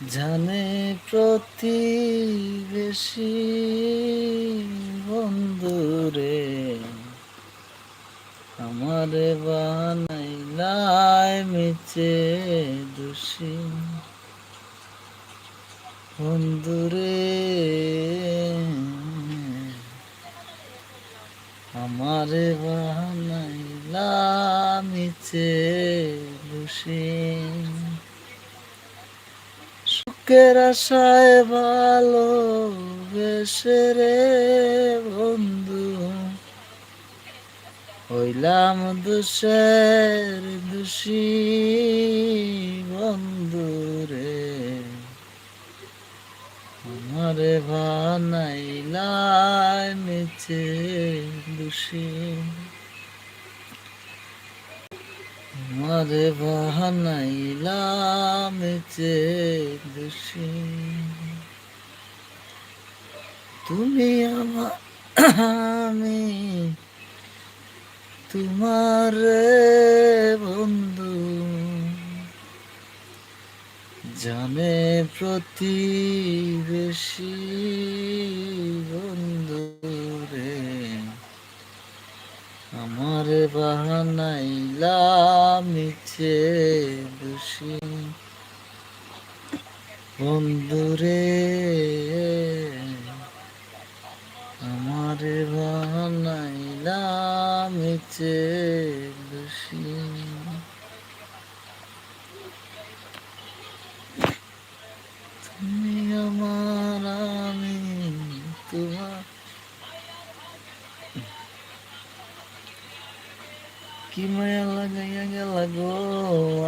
জানে প্রতিবেশী বন্ধুরে আমারে বানাইলাই মিছে দোষী বন্ধুরে। আমারে বানাইলা মিছে দোষী সুখের আশায় ভালো বেসে রে বন্ধু। হইলাম দুষের দোষী বন্ধু রে। আমারে বানাইলাই মিছে দোষী। আমারে বানাইলাম মিছে দোষী। তুমি আমার আমি তোমার বন্ধু। জানে প্রতিবেশী বন্ধু রে আমার বাহানাইলামিছে মিছে দোষী। বন্ধু রে আমার বাহানাইলামিছে মিছে তুমি আমার আমি তোমার কি মায়া লাগাইয়া গেল গো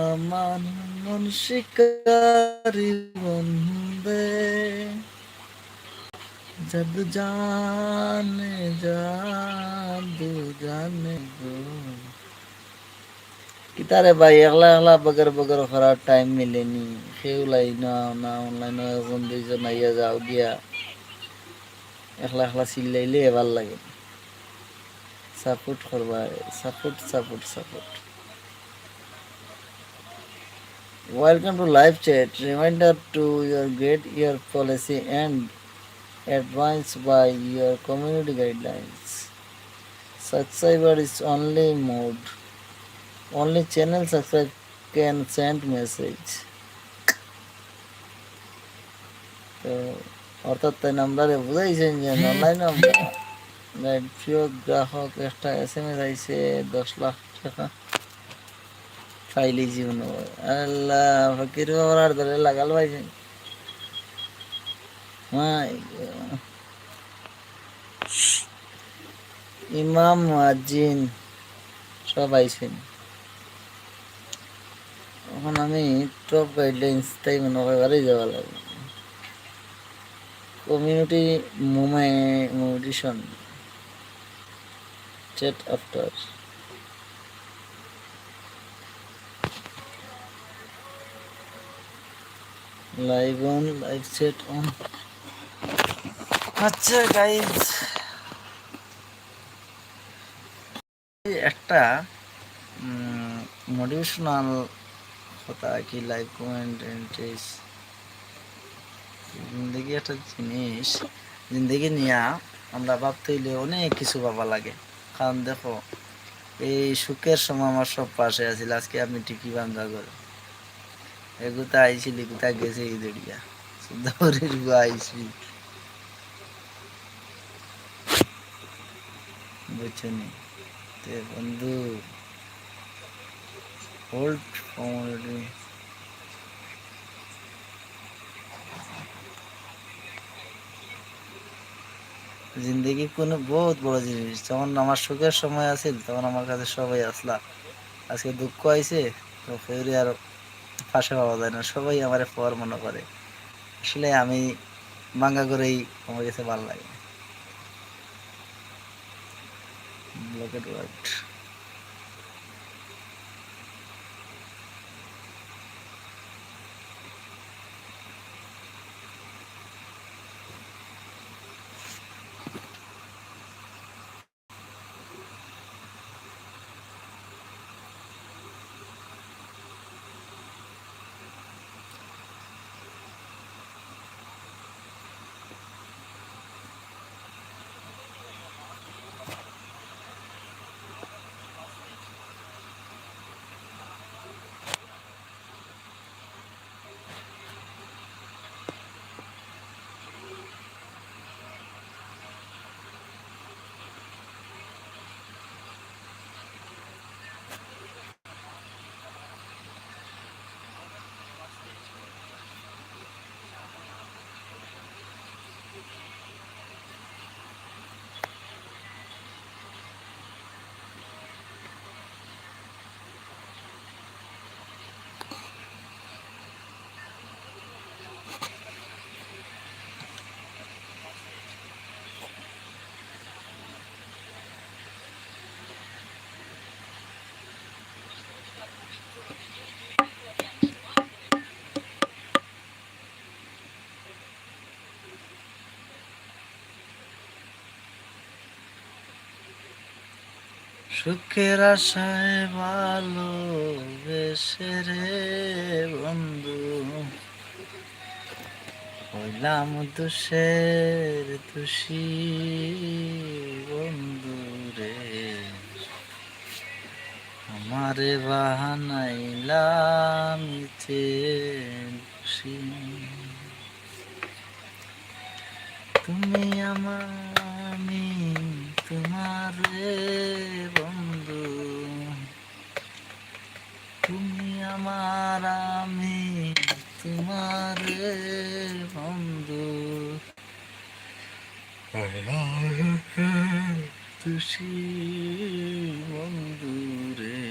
আমার মন শিকারি বন্ধে জাদু জানে জাদু জানে গো কিতারে ভাই একলা একলা বগর বগর করার টাইম মিলেনি সেও লাই না না অনলাইন এখন দুইজন আইয়া যাও গিয়া একলা একলা চিল্লাইলে ভালো লাগে সাপোর্ট করবা support support support Welcome to live chat. Reminder to your get your policy and advice by your community guidelines. Subscriber is only mode. Only channel subscribe can send message. তো অর্থাৎ তাই নাম্বারে বুঝাইছেন যে অনলাইন আমরা প্রিয় গ্রাহক একটা এস এম এস আইসে দশ লাখ টাকা। ফাইলি জীবন আল্লাহ ফকির বাবার ধরে লাগাল পাইছেন ইমাম, মুয়াজ্জিন, সব আইছেন। এখন আমি টপ গাইডলাইন্স তাই মনে হয় বাড়ি যাওয়া লাগবে। Community chat after live on, live chat on. আচ্ছা গাইজ একটা মোটিভেশনাল কথা কি লাইভ কমেন্ট এন্ট্রিজ জিন্দগি একটা জিনিস, জিন্দগি নিয়া আমরা ভাবতে হইলে অনেক কিছু ভাবা লাগে। কারণ দেখো। এই সুখের সময় আমার সব পাশে আছিল আজকে আমি টিকি বান্ধা করে। এগুতা আইছিল? এগুতা গেছে এই দড়িয়া দৌড়ের আইসি বুঝছনি তে বন্ধু হোল্ড কমোডিটি জিন্দগি কোনো বহুত বড় জিনিস। যখন আমার সুখের সময় আছিল, তখন আমার কাছে সবাই আসলা। আজকে দুঃখ আইছে, তো ফেরি আর ফাঁসে পাওয়া যায় না। সবাই আমার পর মনে করে। আসলে আমি মাঙ্গা করেই আমার কাছে ভালো লাগে। ব্লকেট ওয়ার্ড সুখের আশায় ভালো রে বন্ধু। হইলাম দুষের তুষি বন্ধু রে। আমারে বাহানাইলাম খুশি তুমি আমার আমি তোমার রে বন্ধু তুমি আমার আমি তোমার রে বন্ধু খুশি বন্ধু রে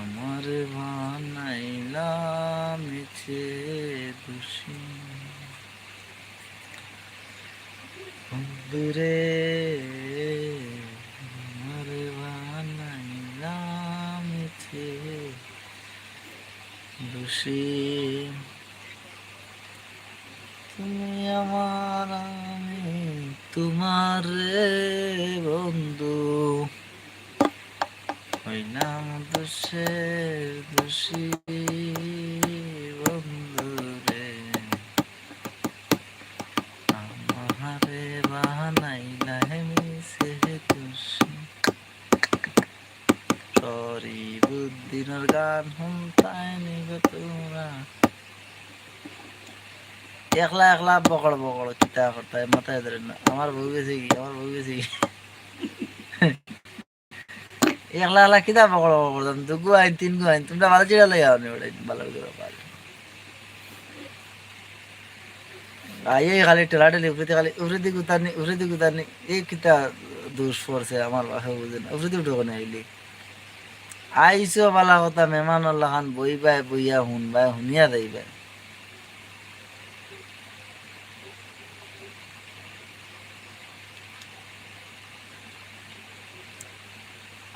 আমার বানাইলাম ইচ্ছে বন্ধু বন্ধুরে আমার বানাইলাম ইচ্ছে খুশি। তুমি আমার আমি তোমার বন্ধু। হইলাম দোষের দোষী। একলা একলা বকড় বকড় চিন্তা করতে মাথায় ধরে না। আমার বউ গেছে কি? আমার বউ গেছে কি? একলা একলা কিতা বকড় বকড় করতাম দু গু আইন, তিন গু আইন, তোমরা ভালো চিড়া লই আও নি ওটা ভালো করে পারে আইয়ে খালি টেলা টেলি উপরে খালি উপরে দিকে উতারনি উপরে দিকে উতারনি এই কিতা দোষ পড়ছে আমার বাসা বুঝে না দিকে উঠো না আইলি? আইসো বালা কথা মেহমান খান বই বাই বইয়া বাই শুনিয়া যাইবা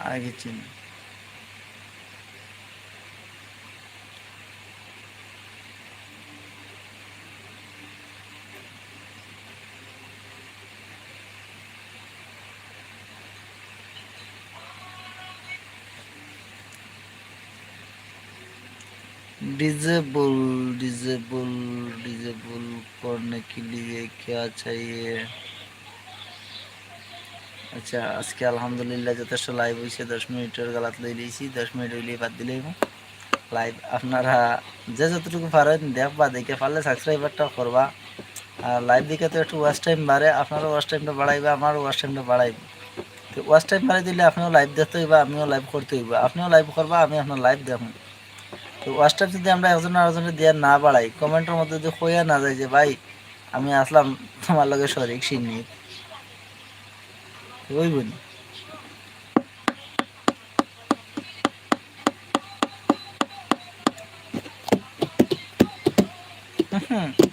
আগে চিনি डिजेबल डिजेबल डिजेबल करने के लिए क्या चाहिए আচ্ছা আজকে আলহামদুলিল্লাহ যথেষ্ট লাইভ হয়েছে দশ মিনিটের গালাত লই লিয়েছি দশ মিনিট হইলে বাদ দিলেই লাইভ আপনারা যে যতটুকু পারেন দেখবা দেখে পারলে সাবস্ক্রাইবারটা করবা। আর লাইভ দেখে তো একটু ওয়াচ টাইম বাড়ে, আপনারও ওয়াচ টাইমটা বাড়াইবে, আমারও ওয়াচ টাইমটা বাড়াইবে। তো ওয়াচ টাইম বাড়াই দিলে আপনিও লাইভ দেখতে হইবা, আমিও লাইভ করতে হইবা। আপনিও লাইভ করবা, আমি আপনার লাইভ দেখুন তো ওয়াচ টাইম যদি আমরা একজন আরেকজনের দিয়ে না বাড়াই কমেন্টের মধ্যে যদি হইয়া না যায় যে, ভাই, আমি আসলাম তোমার লগে শরিক সিন্নি। ওই বলি হুম